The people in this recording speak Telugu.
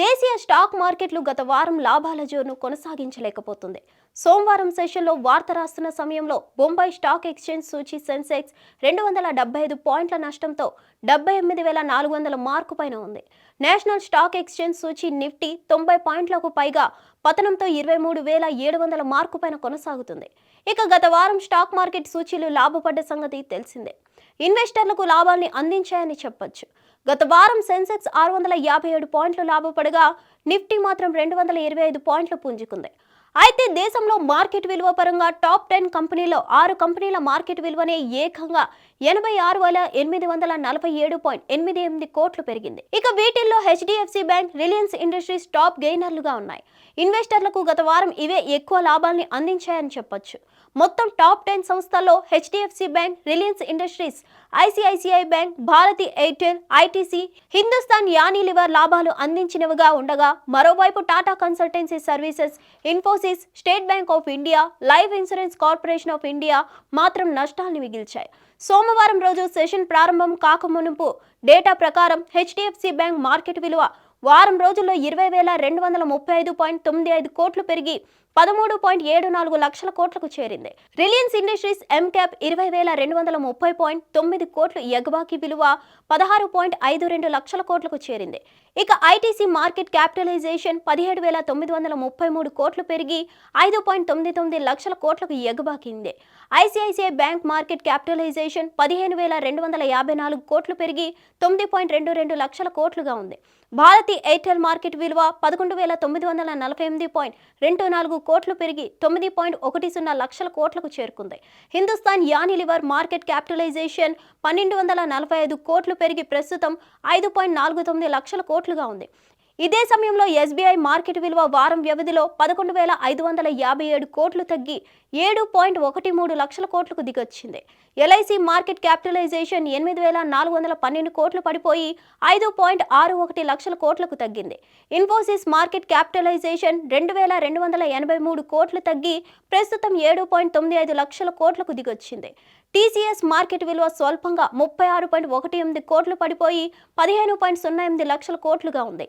దేశీయ స్టాక్ మార్కెట్లు గత వారం లాభాల జోరును కొనసాగించలేకపోతుంది. సోమవారం సెషన్లో వార్త రాస్తున్న సమయంలో బొంబాయి స్టాక్ ఎక్స్చేంజ్ సూచీ సెన్సెక్స్ రెండు వందల డెబ్బై ఐదు పాయింట్ల నష్టంతో డెబ్బై ఎనిమిది వేల నాలుగు వందల మార్కు పైన ఉంది. నేషనల్ స్టాక్ ఎక్స్చేంజ్ సూచీ నిఫ్టీ తొంభై పాయింట్లకు పైగా పతనంతో ఇరవై మూడు వేల ఏడు వందల మార్కు పైన కొనసాగుతుంది. ఇక గత వారం స్టాక్ మార్కెట్ సూచీలు లాభపడ్డ సంగతి తెలిసిందే. ఇన్వెస్టర్లకు లాభాల్ని అందించాయని చెప్పొచ్చు. గత వారం సెన్సెక్స్ ఆరు వందల యాభై ఏడు పాయింట్లు లాభపడగా నిఫ్టీ మాత్రం రెండు వందల ఇరవై ఐదు పాయింట్లు పుంజుకుంది. అయితే దేశంలో మార్కెట్ విలువ పరంగా టాప్ టెన్ కంపెనీలో ఆరు కంపెనీల మార్కెట్ విలువనే ఏకంగా ఎనభై ఆరు వేల ఎనిమిది వందల నలభై ఏడు పాయింట్ ఎనిమిది ఎనిమిది కోట్లు పెరిగింది. ఇక వీటిల్లో HDFC bank Reliance Industries top గెయినర్లుగా ఉన్నాయి. ఇన్వెస్టర్లకు గత వారం ఇవే ఎక్కువ లాభాల్ని అందించాయని చెప్పొచ్చు. మొత్తం టాప్ టెన్ సంస్థల్లో HDFC Bank Reliance Industries ICICI Bank Bharti Airtel ITC Hindustan Unilever లాభాలు అందించినవిగా ఉండగా మరోవైపు Tata Consultancy Services Infosys State Bank of India Life Insurance Corporation of India మాత్రం నష్టాల్ని మిగిల్చాయి. సోమవారం రోజు సెషన్ ప్రారంభం కాకమునుపు డేటా ప్రకారం హెచ్డిఎఫ్సి బ్యాంక్ మార్కెట్ విలువ వారం రోజుల్లో ఇరవై వేల రెండు వందల ముప్పై ఐదు పాయింట్ తొమ్మిది ఐదు కోట్లు పెరిగి పదమూడు పాయింట్ ఏడు నాలుగు లక్షల కోట్లకు చేరింది. రిలయన్స్ ఇండస్ట్రీస్ ఎం క్యాప్ ఇరవై వేల రెండు వందల ముప్పై పాయింట్ తొమ్మిది కోట్లు ఎగబాకి విలువ పదహారు పాయింట్ ఐదు రెండు లక్షల కోట్లకు చేరింది. ఇక ఐటీసీ మార్కెట్ క్యాపిటలైజేషన్ పదిహేడు వేల తొమ్మిది వందల ముప్పై మూడు కోట్లు పెరిగి ఐదు పాయింట్ తొమ్మిది తొమ్మిది లక్షల కోట్లకు ఎగబాకింది ఐసిఐసిఐ బ్యాంక్ మార్కెట్ క్యాపిటలైజేషన్ పదిహేను వేల రెండు వందల యాభై నాలుగు కోట్లు పెరిగి తొమ్మిది పాయింట్ రెండు రెండు లక్షల కోట్లుగా ఉంది. భారతి ఎయిర్టెల్ మార్కెట్ విలువ పదకొండు వేల తొమ్మిది వందల నలభై ఎనిమిది పాయింట్ రెండు నాలుగు కోట్లు పెరిగి తొమ్మిది పాయింట్ ఒకటి సున్నా లక్షల కోట్లకు చేరుకుంది. హిందుస్థాన్ యానిలివర్ మార్కెట్ క్యాపిటలైజేషన్ పన్నెండు వందల నలభై ఐదు కోట్లు పెరిగి ప్రస్తుతం ఐదు పాయింట్ నాలుగు తొమ్మిది లక్షల కోట్లుగా ఉంది. ఇదే సమయంలో ఎస్బీఐ మార్కెట్ విలువ వారం వ్యవధిలో పదకొండు వేల ఐదు వందల యాభై ఏడు కోట్లు తగ్గి ఏడు పాయింట్ ఒకటి మూడు లక్షల కోట్లకు దిగొచ్చింది. ఎల్ఐసి మార్కెట్ క్యాపిటలైజేషన్ ఎనిమిది వేల నాలుగు వందల పన్నెండు కోట్లు పడిపోయి ఐదు పాయింట్ ఆరు ఒకటి లక్షల కోట్లకు తగ్గింది. ఇన్ఫోసిస్ మార్కెట్ క్యాపిటలైజేషన్ రెండు వేల రెండు వందల ఎనభై మూడు కోట్లు తగ్గి ప్రస్తుతం ఏడు పాయింట్ తొమ్మిది ఐదు లక్షల కోట్లకు దిగొచ్చింది. టీసీఎస్ మార్కెట్ విలువ స్వల్పంగా ముప్పై ఆరు పాయింట్ ఒకటి ఎనిమిది కోట్లు పడిపోయి పదిహేను పాయింట్ సున్నా ఎనిమిది లక్షల కోట్లుగా ఉంది.